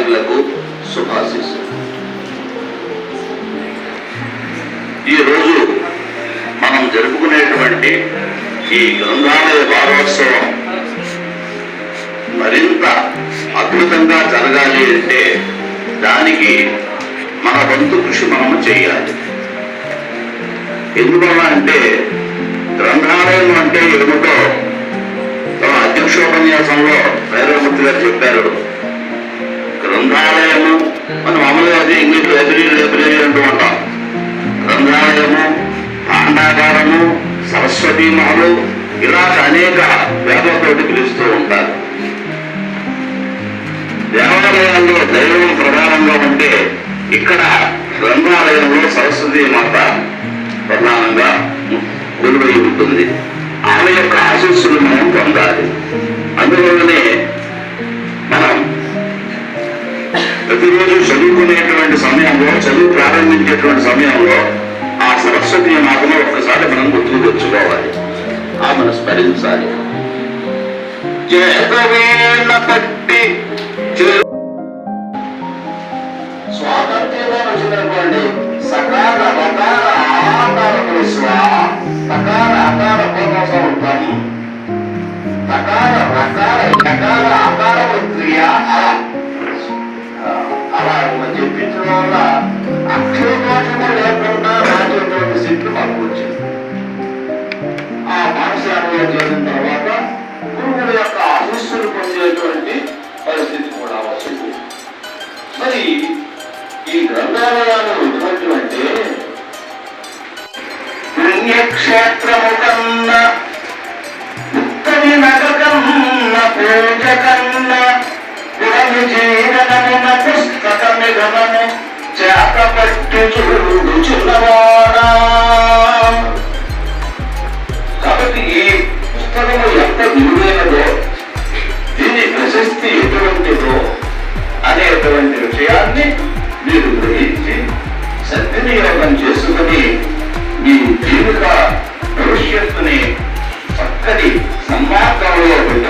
నిర్వాహకులకు శుభాశీస్సు ఈరోజు మనం జరుపుకునేటువంటి ఈ గ్రంథాలయ వారోత్సవం మరింత అద్భుతంగా జరగాలి అంటే దానికి మన వంతు కృషి మనము చేయాలి. ఎందువల్ల అంటే గ్రంథాలయం అంటే ఏమిటో తమ అధ్యక్షోపన్యాసంలో భైరవమూర్తి గారు చెప్పారు. మనం మామూలుగా అది ఇంగ్లీష్ లైబ్రరీ లైబ్రరీ అంటూ ఉంటాం. గ్రంథాలయము పాండాగారము సరస్వతి మహలు ఇలా అనేక వేదతోటి పిలుస్తూ ఉంటారు. దేవాలయాల్లో దైవం ప్రధానంగా ఉంటే ఇక్కడ గ్రంథాలయంలో సరస్వతి మాత ప్రధానంగా కొలువై ఉంటుంది. ఆమె యొక్క ఆశీస్సులు చదువు ప్రారంభించేటువంటి సమయంలో ఆ సరస్వతి మాతను ఒక్కసారి మనం గుర్తుకు తెచ్చుకోవాలి. ఆమెను స్మరించాలి. చేతవేణ పట్టి స్వాతంత్ర్యంలో వచ్చినటువంటి సకాల వకార ఆకారములు సకాల అకార పూర్వసౌత్వం సకాల రకాల యకార ఆకారములు క్రియ పాఠశాలలో చేసిన తర్వాత గురువుల యొక్క ఆశీస్సులు పొందేటువంటి పరిస్థితి కూడా వచ్చింది మరి ఈ గ్రంథాలయాలు ఎటువంటివంటే పుణ్యక్షేత్రము కన్నా ఉత్తమి నగ పూజ కన్న పురమి జీవనమున పుస్తకమి గమము చేత పట్టు చూడుచున్నవాడా ఎంత విలువైనదో దీని ప్రశస్తి ఎటువంటిదో అనేటువంటి విషయాన్ని మీరు గ్రహించి సద్వినియోగం చేసుకుని మీ జీవిత భవిష్యత్తుని చక్కని సంవాదంలో పెట్టుకుని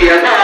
días.